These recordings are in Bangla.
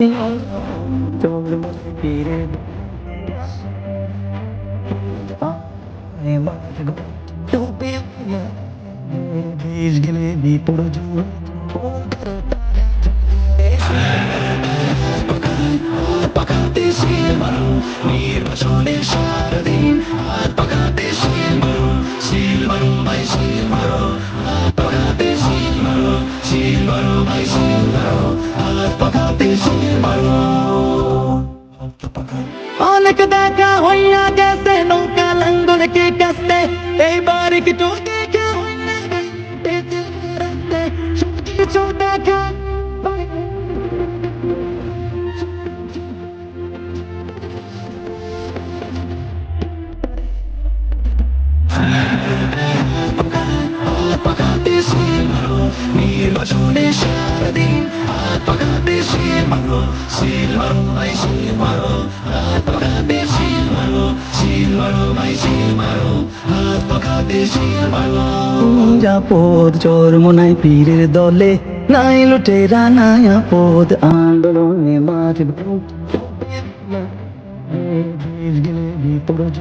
তোর মনে ফিরে ডুবে বিষ গেলে বিপদ পাকাতে শিলমারো নির্বাচনে সারাদিন হাত পাকাতে শিলমারো শিলমারো ভাই শিলমারো হাত পাকাতে শিলমারো শিলমারো ভাই শিলমারো হাত পাকাতে শিলমারো অনেক দেখা হইয়া গেছে নৌকা লাঙ্গল কে কাছে। এইবার একটু দেখা হইয়া গেছে দেখা শিলমারো শিলমারো ভাই শিলমারো হাত পাকাতে শিলমারো শিলমারো ভাই শিলমারো হাত পাকাতে শিলমারো জাপদ চোর মনাই পীরের দলে নাই লুটেরা নাই আপদ আন্দোলনে মাঝে গেলে বিপদ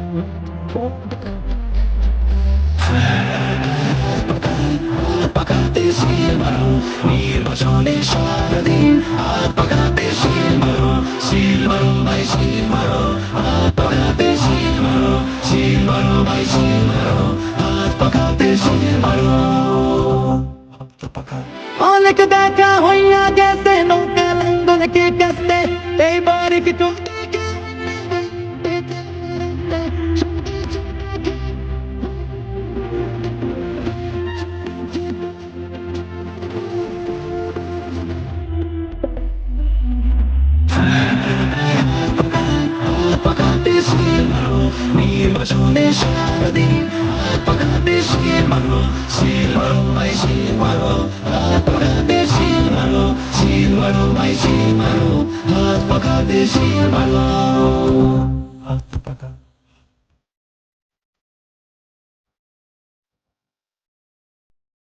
নির্বাচনে সারাদিন হাত পাকাতে শিলমারো শিলমারো ভাই শিলমারো হাত পাকাতে শিলমারো শিলমারো ভাই শিলমারো হাত পাকাতে শিলমারো অনেক দেখা হইয়া গেছে, নৌকা লাঙ্গল কে কাছে এইবার একটু নির্বাচনে সারাদিন হাত পাকাতে শিলমারো শিলমারো ভাই শিলমারো হাত পাকাতে শিলমারো শিলমারো ভাই শিলমারো হাত পাকাতে শিলমারো